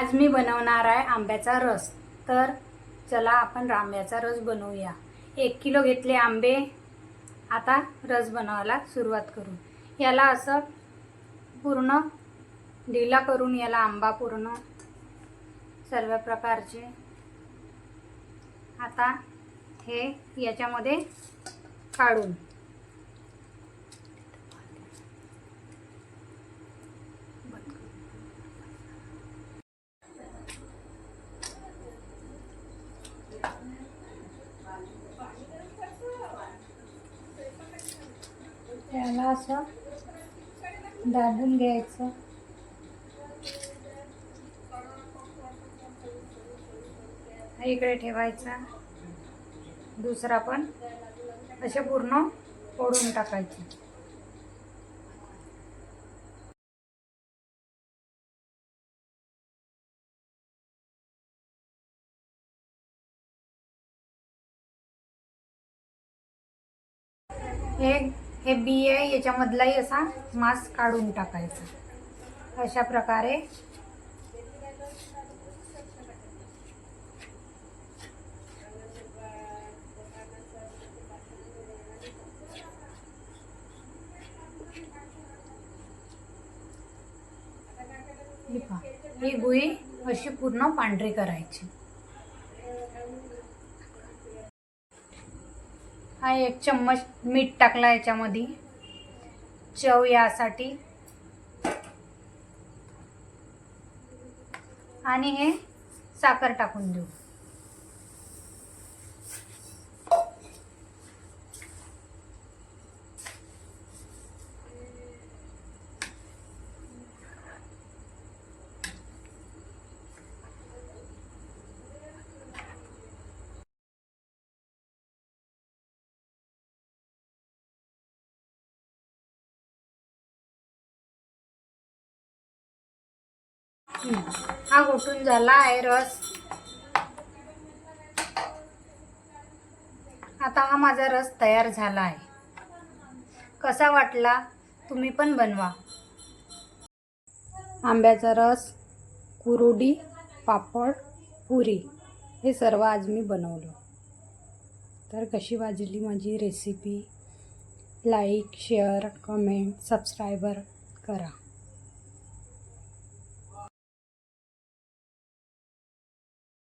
आज मी बनवणार आहे आंब्याचा रस. तर चला आपण आंब्याचा रस बनवूया. एक किलो घेतले आंबे. आता रस बनवायला सुरुवात करू. याला असं पूर्ण ढिला करून याला आंबा पूर्ण सर्व प्रकारचे. आता हे याच्यामध्ये काढून. त्याला असं दाबून घ्यायचं. इकडे ठेवायचा. दुसरा पण असे पूर्ण ओढून टाकायचे. एक हे बी आहे याच्यामधलाही असा मांस काढून टाकायचा. अशा प्रकारे. ही ही गुई अशी पूर्ण पांढरी करायची. हा एक चम्मच मीठ टाकला याच्यामध्ये. चव यासाठी. आणि हे साखर टाकून देऊ. हा घोटून झाला आहे रस. आता हा माझा रस तयार झाला आहे. कसा वाटला तुम्ही पण बनवा. आंब्याचा रस कुरुडी पापड पुरी हे सर्व आज मी बनवलं. तर कशी वाजली माझी recipe like share comment subscriber करा.